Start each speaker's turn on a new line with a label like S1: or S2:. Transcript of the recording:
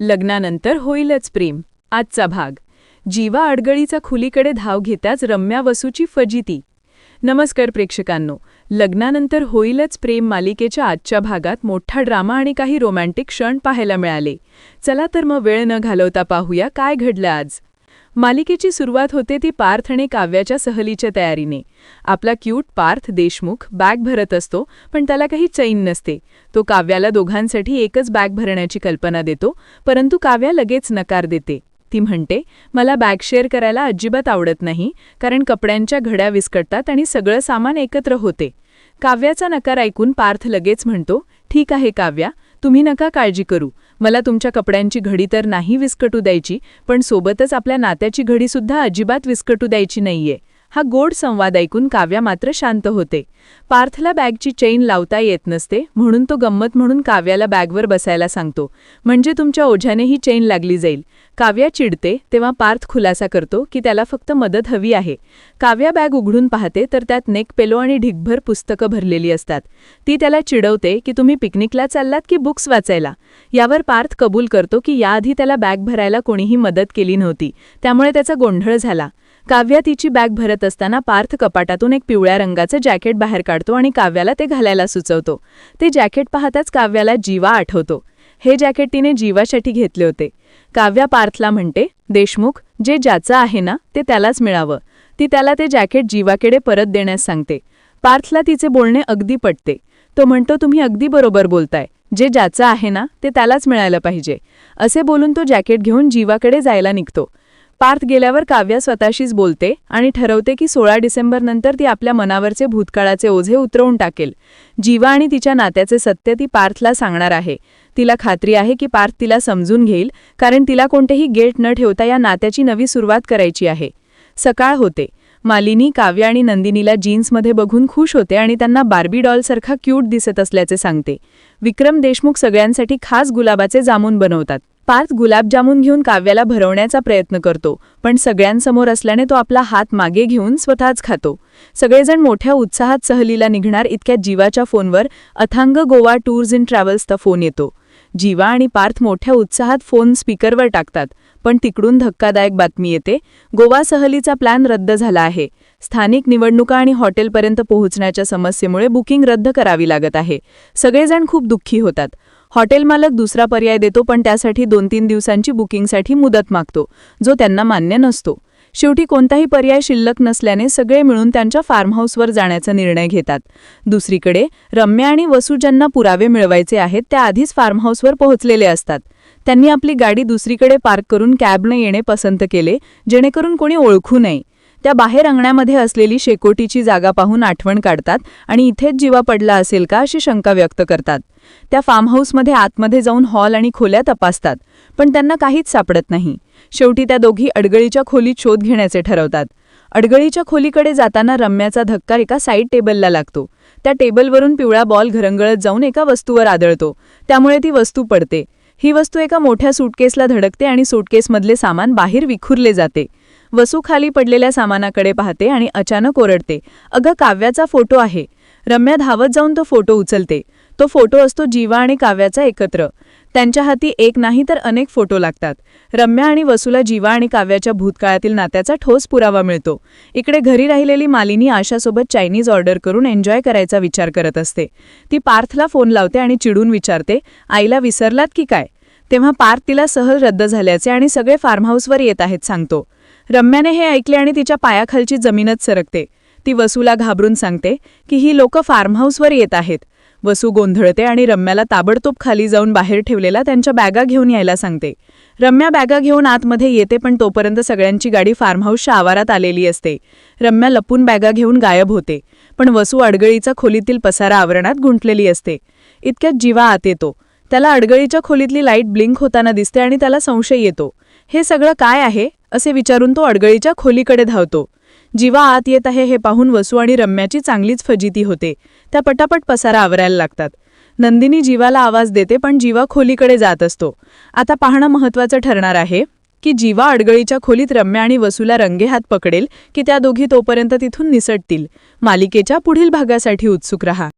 S1: लग्नानंतर होईलच प्रेम. आजचा भाग. जीवा अडगळीचा खुलीकडे धाव घेताच रम्या वसूची फजिती. नमस्कार प्रेक्षकांनो. लग्नानंतर होईलच प्रेम मालिकेच्या आजच्या भागात मोठा ड्रामा आणि काही रोमॅन्टिक क्षण पाहायला मिळाले. चला तर मग वेळ न घालवता पाहूया काय घडलं आज. मालिकेची सुरुवात होते ती पार्थ आणि काव्याच्या सहलीच्या तयारीने. आपला क्यूट पार्थ देशमुख बॅग भरत असतो पण त्याला काही चैन नसते. तो काव्याला दोघांसाठी एकच बॅग भरण्याची कल्पना देतो परंतु काव्या लगेच नकार देते. ती म्हणते मला बॅग शेअर करायला अजिबात आवडत नाही कारण कपड्यांच्या घड्या विस्कटतात आणि सगळं सामान एकत्र होते. काव्याचा नकार ऐकून पार्थ लगेच म्हणतो ठीक आहे काव्या तुम्ही नका काळजी करू. मला तुमच्या कपड्यांची घडी तर नाही विस्कटू द्यायची पण सोबतच आपल्या नात्याची घडीसुद्धा अजिबात विस्कटू द्यायची नाहीये. हा गोड संवाद ऐकून काव्या मात्र शांत होते. पार्थला बॅगची चेन लावता येत नसते म्हणून तो गंमत म्हणून काव्याला बॅगवर बसायला सांगतो. म्हणजे तुमच्या ओझ्याने ही चेन लागली जाईल. काव्या चिडते तेव्हा पार्थ खुलासा करतो की त्याला फक्त मदत हवी आहे. काव्या बॅग उघडून पाहते तर त्यात नेक पेलो आणि ढिगभर पुस्तकं भरलेली असतात. ती त्याला चिडवते की तुम्ही पिकनिकला चाललात की बुक्स वाचायला? यावर पार्थ कबूल करतो की याआधी त्याला बॅग भरायला कोणीही मदत केली नव्हती. त्यामुळे त्याचा गोंधळ झाला. काव्या तिची बॅग भरत असताना पार्थ कपाटातून एक पिवळ्या रंगाचं जॅकेट बाहेर काढतो आणि काव्याला ते घालायला सुचवतो. ते जॅकेट पाहताच काव्याला जीवा आठवतो. हे जॅकेट तिने जीवासाठी घेतले होते. काव्या पार्थला म्हणते देशमुख जे ज्याचं आहे ना ते त्यालाच मिळावं. ती त्याला ते जॅकेट जीवाकडे परत देण्यास सांगते. पार्थला तिचे बोलणे अगदी पटते. तो म्हणतो तुम्ही अगदी बरोबर बोलताय. जे ज्याचं आहे ना ते त्यालाच मिळायला पाहिजे. असे बोलून तो जॅकेट घेऊन जीवाकडे जायला निघतो. पार्थ गेल्यावर काव्या स्वतःशीच बोलते आणि ठरवते की सोळा डिसेंबरनंतर ती आपल्या मनावरचे भूतकाळाचे ओझे उतरवून टाकेल. जीवा आणि तिच्या नात्याचे सत्य ती पार्थला सांगणार आहे. तिला खात्री आहे की पार्थ तिला समजून घेईल कारण तिला कोणतेही गेट न ठेवता या नात्याची नवी सुरुवात करायची आहे. सकाळ होते. मालिनी काव्य आणि नंदिनीला जीन्समध्ये बघून खुश होते आणि त्यांना बार्बी डॉलसारखा क्यूट दिसत असल्याचे सांगते. विक्रम देशमुख सगळ्यांसाठी खास गुलाबाचे जामून बनवतात. पार्थ गुलाबजामुन घेऊन काव्याला भरवण्याचा प्रयत्न करतो पण सगळ्यांसमोर असल्याने तो आपला हात मागे घेऊन स्वतःच खातो. सगळेजण मोठ्या उत्साहात सहलीला निघणार इतक्या जीवाच्या फोनवर अथांग गोवा टूर्स इन ट्रॅव्हल्सचा फोन येतो. जीवा आणि पार्थ मोठ्या उत्साहात फोन स्पीकरवर टाकतात पण तिकडून धक्कादायक बातमी येते गोवा सहलीचा प्लॅन रद्द झाला आहे. स्थानिक निवडणुका आणि हॉटेलपर्यंत पोहोचण्याच्या समस्येमुळे बुकिंग रद्द करावी लागत आहे. सगळेजण खूप दुःखी होतात. हॉटेल मालक दुसरा पर्याय देतो पण त्यासाठी दोन तीन दिवसांची बुकिंगसाठी मुदत मागतो जो त्यांना मान्य नसतो. शेवटी कोणताही पर्याय शिल्लक नसल्याने सगळे मिळून त्यांच्या फार्महाऊसवर जाण्याचा निर्णय घेतात. दुसरीकडे रम्या आणि वसू ज्यांना पुरावे मिळवायचे आहेत त्या आधीच फार्म हाऊसवर पोहोचलेले असतात. त्यांनी आपली गाडी दुसरीकडे पार्क करून कॅबने येणे पसंत केले जेणेकरून कोणी ओळखू नये. त्या बाहेर अंगणामध्ये असलेली शेकोटीची जागा पाहून आठवण काढतात आणि इथेच जीवा पडला असेल का अशी शंका व्यक्त करतात. त्या फार्म हाऊसमध्ये आतमध्ये जाऊन हॉल आणि खोल्या तपासतात पण त्यांना काहीच सापडत नाही. शेवटी त्या दोघी अडगळीच्या खोलीत शोध घेण्याचे ठरवतात. अडगळीच्या खोलीकडे जाताना रम्याचा धक्का एका साईड टेबलला लागतो. त्या टेबलवरून पिवळा बॉल घरंगळत जाऊन एका वस्तूवर आदळतो. त्यामुळे ती वस्तू पडते. ही वस्तू एका मोठ्या सुटकेसला धडकते आणि सुटकेसमधले सामान बाहेर विखुरले जाते. वसू खाली पडलेल्या सामानाकडे पाहते आणि अचानक ओरडते अगं काव्याचा फोटो आहे. रम्या धावत जाऊन तो फोटो उचलते. तो फोटो असतो जीवा आणि काव्याचा एकत्र. त्यांच्या हाती एक नाही तर अनेक फोटो लागतात. रम्या आणि वसूला जीवा आणि काव्याच्या भूतकाळातील नात्याचा ठोस पुरावा मिळतो. इकडे घरी राहिलेली मालिनी आशासोबत चायनीज ऑर्डर करून एन्जॉय करायचा विचार करत असते. ती पार्थला फोन लावते आणि चिडून विचारते आईला विसरलात की काय? तेव्हा पार्थ तिला सहल रद्द झाल्याचे आणि सगळे फार्म हाऊसवर येत आहेत सांगतो. रम्याने हे ऐकले आणि तिच्या पायाखालची जमीनच सरकते. ती वसूला घाबरून सांगते की ही लोक फार्म हाऊसवर येत आहेत. वसू गोंधळते आणि रम्याला ताबडतोब खाली जाऊन बाहेर ठेवलेला त्यांच्या बॅगा घेऊन यायला सांगते. रम्या बॅगा घेऊन आतमध्ये येते पण तोपर्यंत सगळ्यांची गाडी फार्महाऊसच्या आवारात आलेली असते. रम्या लपून बॅगा घेऊन गायब होते पण वसू अडगळीचा खोलीतील पसारा आवरणात गुंटलेली असते. इतक्यात जीवा आत येतो. त्याला अडगळीच्या खोलीतली लाइट ब्लिंक होताना दिसते आणि त्याला संशय येतो. हे सगळं काय आहे? असे विचारून तो अडगळीच्या खोलीकडे धावतो. जीवा आत येत आहे हे पाहून वसू आणि रम्याची चांगलीच फजिती होते. त्या पटापट पसारा आवरायला लागतात. नंदिनी जीवाला आवाज देते पण जीवा खोलीकडे जात असतो. आता पाहणं महत्वाचं ठरणार आहे की जीवा अडगळीच्या खोलीत रम्या आणि वसूला रंगेहात पकडेल की त्या दोघी तोपर्यंत तिथून निसटतील. मालिकेच्या पुढील भागासाठी उत्सुक रहा.